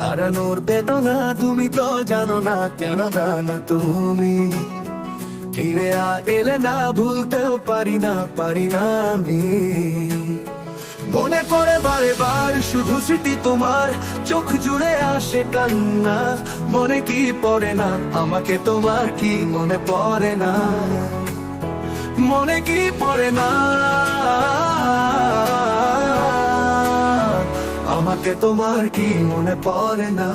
হারানোর বেদনা তুমি তো জানো না কেন তুমি। ফিরে এলে না পারি না পারি না আমি। মনে বারে বার শুধু স্মৃতি তোমার, চোখ জুড়ে আসে কান্না। মনে কি পড়ে না, আমাকে তোমার কি মনে পড়ে না? মনে কি পড়ে না? আমাকে তোমার কি মনে পড়ে না?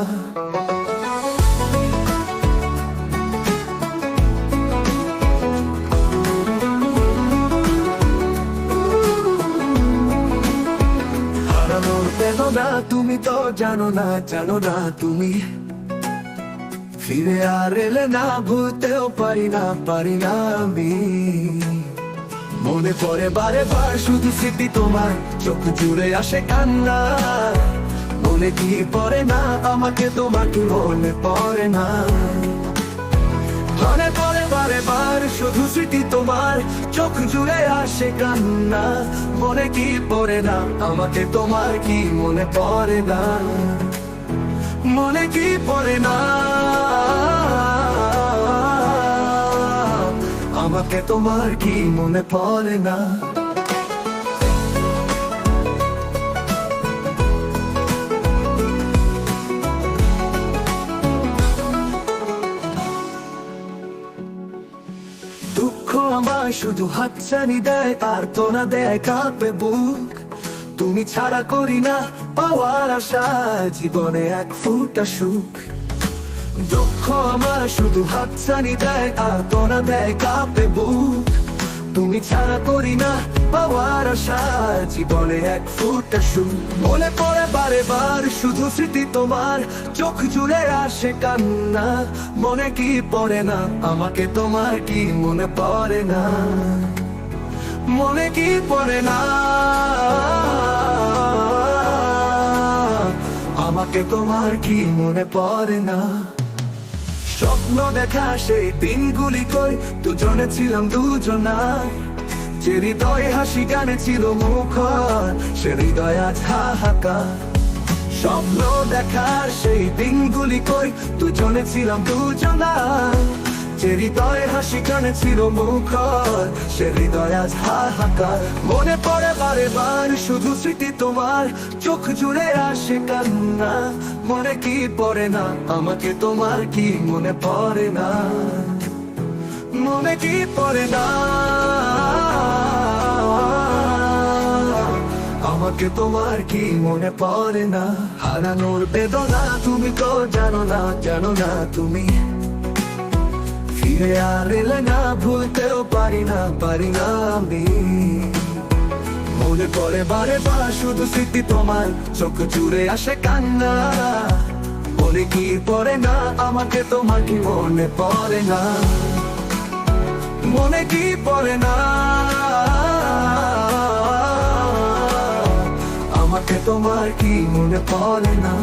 বেদনা তুমি তো জানো না জানো না তুমি। ফিরে আর এলে না, ভুলতেও পারি না পারি না আমি। মনে পড়ে বারে বার শুধু স্মৃতি তোমার, চোখ জুড়ে আসে কান্না। মনে কি পড়ে না, আমাকে তোমাকে মনে পড়ে না? মনে পড়ে বারে বার শুধু স্মৃতি তোমার, চোখ জুড়ে আসে কান্না। মনে কি পড়ে না, আমাকে তোমার কি মনে পড়ে না? মনে কি পড়ে না? আমাকে তোমার কি মনে পড়ে না? দুঃখ আমায় শুধু হাতছানি দেয় আর তো না দেয়, কাঁপে বুক। তুমি ছাড়া করি না পাওয়ার আশা জীবনে এক ফুটা সুখ। দুঃখ আমার শুধু হাতছানি দেয় আর তো না দেয় কাঁপে বুক। তুমি ছাড়া করি না পাওয়ার আশা, জীবনে এক ফুটা সুখ। মনে পড়ে বারে বার শুধু স্মৃতি তোমার, চোখ জুড়ে আসে কান্না। মনে কি পড়ে না, আমাকে তোমার কি মনে পড়ে না? মনে কি পড়ে না? আমাকে তোমার কি মনে পড়ে না? স্বপ্ন দেখা সেই দিনগুলি কই? দুজনে ছিলাম দুজনায় যে হৃদয়ে হাসি গানে ছিল মুখ সে হৃদয় আজ হাহাকার। স্বপ্ন দেখার সেই দিনগুলি কই? দুজনে ছিলাম দুজনায় হৃদয়ে হাসি গানে ছিল মুখর, সে হৃদয় আজ হাহাকার মনে পড়ে বারে বার, শুধু স্মৃতি তোমার। চোখ জুড়ে আসে কান্না, মনে কি পড়ে না? আমাকে তোমার কি মনে পড়ে না? মনে কি পড়ে না? আমাকে তোমার কি মনে পড়ে না? হারানোর বেদনা তুমি তো জানো না জানো না তুমি। ফিরে আর না ভুলতেও পারি না পারি না আমি। মনে পড়ে বারে বার শুধু স্মৃতি তোমার, চোখ জুড়ে আসে কান্না। মনে কি পড়ে না, আমাকে তোমার কি মনে পড়ে না? মনে কি পড়ে না? আমাকে তোমার কি মনে পড়ে না?